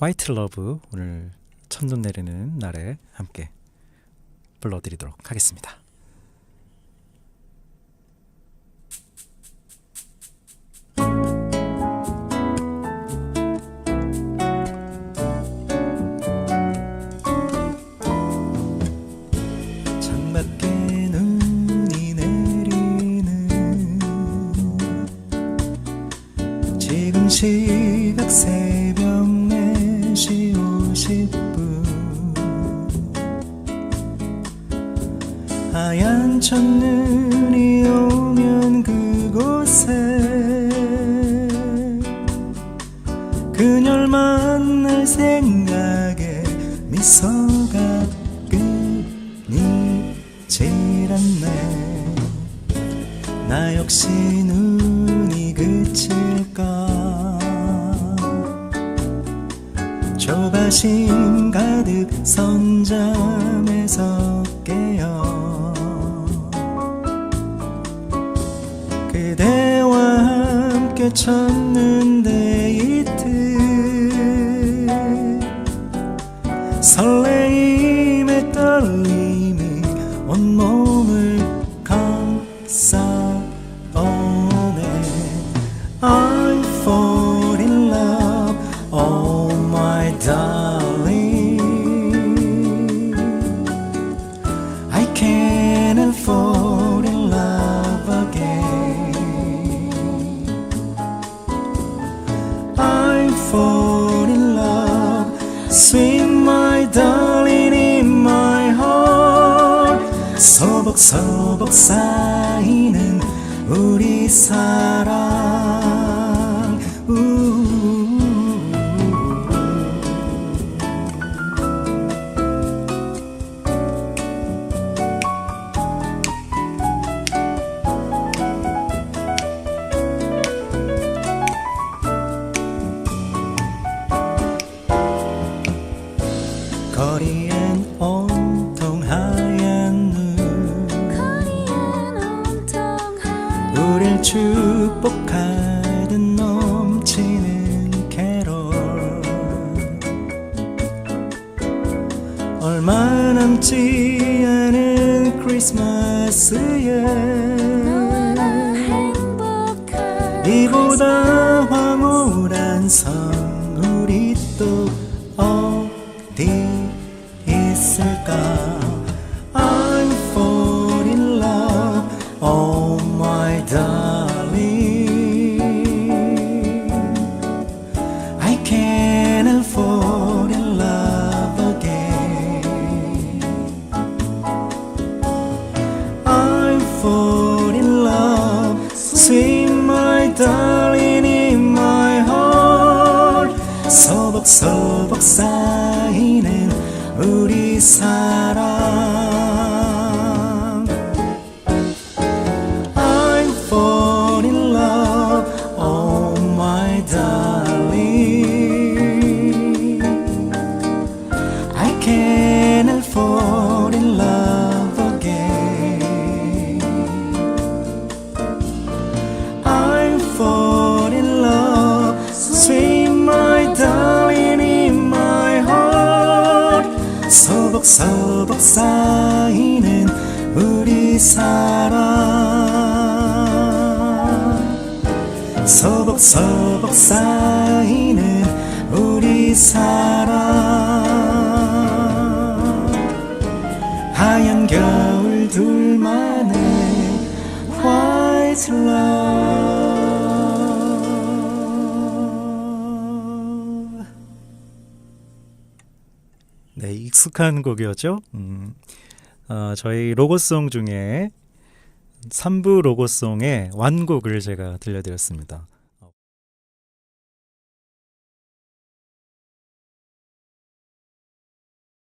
화이트 러브 오늘 첫눈 내리는 날에 함께 불러드리도록 하겠습니다. 지금 시각 새 하얀 첫눈이 오면 그곳에 그녀를 만날 생각에 미소가 끊이질 않네. 나 역시 눈이 그칠까? 조바심 가득 선잠에서 깨어 그대와 함께 첫눈 데이트 설레임에 떨림 fall in love, sweet my darling in my heart. 서벅서벅 쌓이는 우리 사랑. 거리엔 온통 하얀 눈 우릴 축복하듯 넘치는 캐롤 얼마 남지 않은 크리스마스에 이보다 황홀한 성 쌓이는 우리 사 쌓이는 우리 사랑. 서벅서벅 쌓이는 우리 사랑. 하얀 겨울 둘만의 white love. 네, 익숙한 곡이었죠. 음, 어, 저희 로고송 중에 3부 로고송의 완곡을 제가 들려드렸습니다.